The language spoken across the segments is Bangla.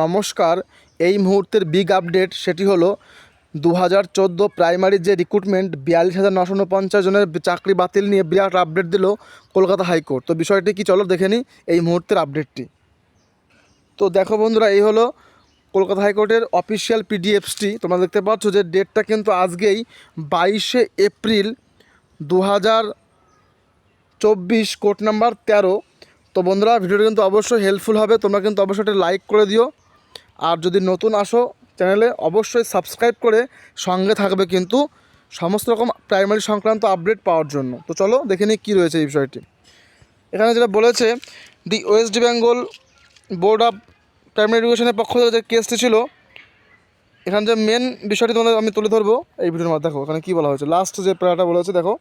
নমস্কার। এই মুহূর্তের বিগ আপডেট সেটি হলো দু হাজার চোদ্দ প্রাইমারির যে রিক্রুটমেন্ট বিয়াল্লিশ হাজার নশো উনপঞ্চাশ জনের চাকরি বাতিল নিয়ে বিরাট আপডেট দিল কলকাতা হাইকোর্ট। তো বিষয়টি কি চলো দেখে নিই এই মুহূর্তের আপডেটটি তো দেখো বন্ধুরা, এই হলো কলকাতা হাইকোর্টের অফিসিয়াল পিডিএফসটি তোমরা দেখতে পাচ্ছ যে ডেটটা কিন্তু আজকেই বাইশে এপ্রিল দু হাজার চব্বিশ কোর্ট নাম্বার তেরো। তো বন্ধুরা, ভিডিওটা কিন্তু অবশ্যই হেল্পফুল হবে। তোমরা কিন্তু অবশ্যই এটা লাইক করে দিও। আর যদি নতুন আসো চ্যানেলে অবশ্যই সাবস্ক্রাইব করে সঙ্গে থাকবে কিন্তু সমস্ত রকম প্রাইমারি সংক্রান্ত আপডেট পাওয়ার জন্য। তো চলো দেখে নিই কী রয়েছে এই বিষয়টি। এখানে যেটা বলেছে, the West Bengal board of primary এডুকেশনের পক্ষ থেকে যে কেসটি ছিল, এখানে যে মেন বিষয়টি তোমাদের আমি তুলে ধরবো, এই ভিডিওর মধ্যে দেখো, এখানে কী বলা হয়েছে? লাস্ট যে প্যারাটা বলেছে, দেখো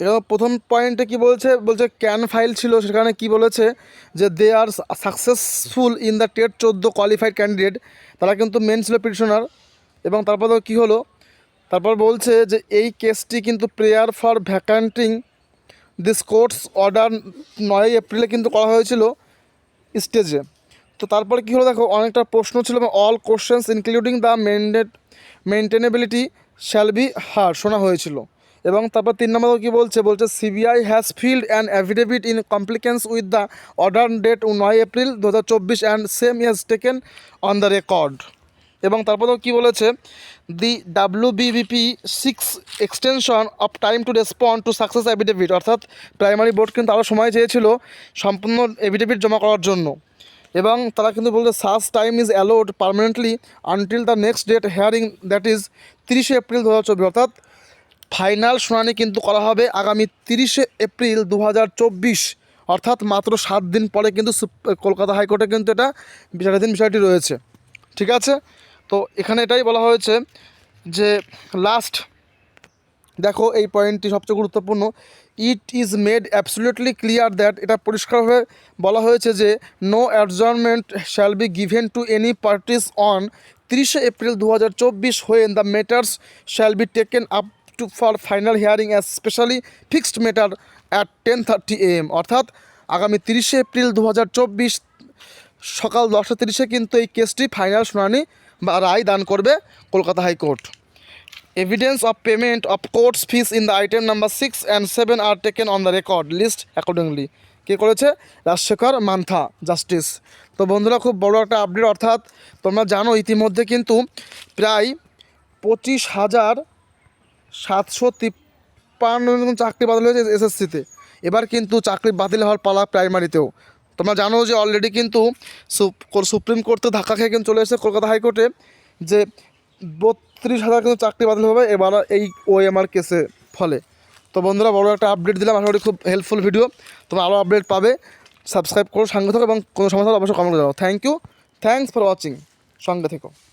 এখানে প্রথম পয়েন্টে কি বলছে? বলছে ক্যান ফাইল ছিল, সেখানে কি বলেছে? যে they are successful in the TET চোদ্দ কোয়ালিফাইড ক্যান্ডিডেট তারা কিন্তু মেন ছিল পিটিশনার এবং তারপর কি হলো? তারপর বলছে যে এই কেসটি কিন্তু prayer for vacating this courts order নয় এপ্রিলে কিন্তু করা হয়েছিল স্টেজে তো তারপরে কী হলো দেখো, অনেকটা প্রশ্ন ছিল এবং all questions including the মেনডেড maintainability shall be heard শোনা হয়েছিল। এবং তারপর তিন নম্বর কী বলছে? বলছে, CBI has filed and affidavit in compliance with the order dated নয় এপ্রিল দু হাজার চব্বিশ and same was taken on the record এবং তারপরেও কী বলেছে? The W BBP seeks extension of time to respond to success affidavit অর্থাৎ প্রাইমারি বোর্ড কিন্তু আরও সময় চেয়েছিল সম্পূর্ণ এফিডেভিট জমা করার জন্য। এবং তারা কিন্তু বলছে such time is allowed permanently until the next date hearing that is তিরিশে এপ্রিল দু হাজার চব্বিশ, অর্থাৎ ফাইনাল শুনানি কিন্তু করা হবে আগামী তিরিশে এপ্রিল দু হাজার চব্বিশ। অর্থাৎ মাত্র সাত দিন পরে কিন্তু কলকাতা হাইকোর্টে কিন্তু এটা বিচারাধীন বিষয়টি রয়েছে। ঠিক আছে? তো এখানে এটাই বলা হয়েছে যে লাস্ট দেখো এই পয়েন্টটি সবচেয়ে গুরুত্বপূর্ণ। It is made absolutely clear that এটা পরিষ্কারভাবে বলা হয়েছে যে no adjournment shall be given to any parties on তিরিশে এপ্রিল দু হাজার চব্বিশ when the matters shall be taken up to for final hearing as specially fixed matter at ten thirty AM অর্থাৎ আগামী তিরিশে এপ্রিল দু হাজার চব্বিশ সকাল দশটা তিরিশে কিন্তু এই কেসটি ফাইনাল শুনানি বা রায় দান করবে Kolkata high court. Evidence of payment of courts fees in the item number 6 and 7 are taken on the record list accordingly কে করেছে? রাজশেখর মান্থা জাস্টিস তো বন্ধুরা, খুব বড় একটা আপডেট অর্থাৎ তোমরা জানো, ইতিমধ্যে কিন্তু প্রায় পঁচিশ হাজার সাতশো তিপ্পান্ন চাকরি বাতিল হয়েছে এসএসসিতে। এবার কিন্তু চাকরি বাতিল হওয়ার পালা প্রাইমারিতেও। তোমরা জানো যে অলরেডি কিন্তু সুপ- সুপ্রিম কোর্টে ধাক্কা খেয়ে কিন্তু চলে এসেছে কলকাতা হাইকোর্টে যে বত্রিশ হাজার কিন্তু চাকরি বাতিল হবে এবার এই ওএমআর কেসে ফলে। তো বন্ধুরা, বড় একটা আপডেট দিলাম। আশা করি খুব হেল্পফুল ভিডিও তোমরা আরও আপডেট পাবে। সাবস্ক্রাইব করো, সঙ্গে থাকো এবং কোনো সমস্যা হলে অবশ্যই কমেন্ট করে thank you thanks for watching সঙ্গে থেকো।